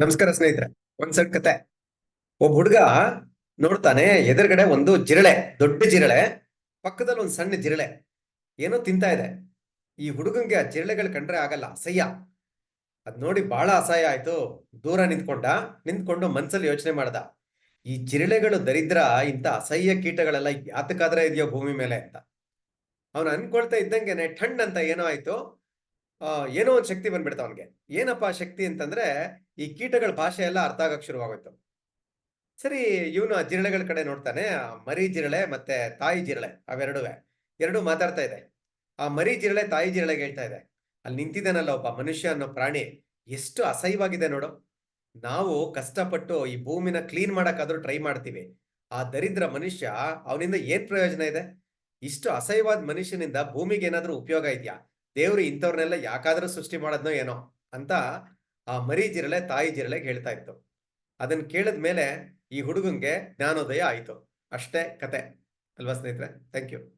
ನಮಸ್ಕಾರ ಸ್ನೇಹಿತರೆ, ಒಂದ್ ಸಣ್ಣ ಕತೆ. ಒಬ್ಬ ಹುಡುಗ ನೋಡ್ತಾನೆ, ಎದುರುಗಡೆ ಒಂದು ಜಿರಳೆ, ದೊಡ್ಡ ಜಿರಳೆ, ಪಕ್ಕದಲ್ಲಿ ಒಂದು ಸಣ್ಣ ಜಿರಳೆ. ಏನೋ ತಿಂತಾ ಇದೆ. ಈ ಹುಡುಗಂಗೆ ಆ ಜಿರಳೆಗಳು ಕಂಡ್ರೆ ಆಗಲ್ಲ, ಅಸಹ್ಯ. ಅದ್ ನೋಡಿ ಬಹಳ ಅಸಹ್ಯ ಆಯ್ತು. ದೂರ ನಿಂತ್ಕೊಂಡ, ನಿಂತ್ಕೊಂಡು ಮನ್ಸಲ್ಲಿ ಯೋಚನೆ ಮಾಡ್ದ. ಈ ಜಿರಳೆಗಳು ದರಿದ್ರ, ಇಂಥ ಅಸಹ್ಯ ಕೀಟಗಳೆಲ್ಲ ಯಾತಕ್ಕಾದ್ರೆ ಇದೆಯೋ ಭೂಮಿ ಮೇಲೆ ಅಂತ. ಅವನು ಅನ್ಕೊಳ್ತಾ ಇದ್ದಂಗೆನೆ, ಠಂಡ್ ಅಂತ ಏನೋ ಆಯ್ತು. ಏನೋ ಒಂದು ಶಕ್ತಿ ಬಂದ್ಬಿಡ್ತ ಅವನ್ಗೆ. ಏನಪ್ಪಾ ಶಕ್ತಿ ಅಂತಂದ್ರೆ ಈ ಕೀಟಗಳ ಭಾಷೆ ಎಲ್ಲ ಅರ್ಥ ಆಗಕ್ ಶುರುವಾಗೋಯ್ತು. ಸರಿ, ಇವನು ಆ ಜಿರಳೆಗಳ ಕಡೆ ನೋಡ್ತಾನೆ, ಆ ಮರಿ ಜಿರಳೆ ಮತ್ತೆ ತಾಯಿ ಜಿರಳೆ, ಅವೆರಡುವೆ. ಎರಡು ಮಾತಾಡ್ತಾ ಇದೆ. ಆ ಮರಿ ಜಿರಳೆ ತಾಯಿ ಜಿರಳೆಗೆ ಹೇಳ್ತಾ ಇದೆ. ಅಲ್ಲಿ ನಿಂತಿದ್ದಾನಲ್ಲ ಒಬ್ಬ ಮನುಷ್ಯ ಅನ್ನೋ ಪ್ರಾಣಿ, ಎಷ್ಟು ಅಸಹ್ಯವಾಗಿದೆ ನೋಡು. ನಾವು ಕಷ್ಟಪಟ್ಟು ಈ ಭೂಮಿನ ಕ್ಲೀನ್ ಮಾಡಕ್ಕಾದ್ರೂ ಟ್ರೈ ಮಾಡ್ತೀವಿ. ಆ ದರಿದ್ರ ಮನುಷ್ಯ ಅವನಿಂದ ಏನ್ ಪ್ರಯೋಜನ ಇದೆ? ಇಷ್ಟು ಅಸಹ್ಯವಾದ ಮನುಷ್ಯನಿಂದ ಭೂಮಿಗೆ ಏನಾದ್ರೂ ಉಪಯೋಗ ಇದೆಯಾ? ದೇವ್ರು ಇಂಥವ್ರನ್ನೆಲ್ಲ ಯಾಕಾದ್ರೂ ಸೃಷ್ಟಿ ಮಾಡೋದ್ನೋ ಏನೋ ಅಂತ ಆ ಮರಿ ಜಿರಳೆ, ತಾಯಿ ಜಿರಳೆಗೆ ಹೇಳ್ತಾ ಇತ್ತು. ಅದನ್ನ ಕೇಳಿದ ಮೇಲೆ ಈ ಹುಡುಗಂಗೆ ಜ್ಞಾನೋದಯ ಆಯಿತು. ಅಷ್ಟೇ ಕತೆ. ಅಲ್ವಾ ಸ್ನೇಹಿತರೆ? Thank you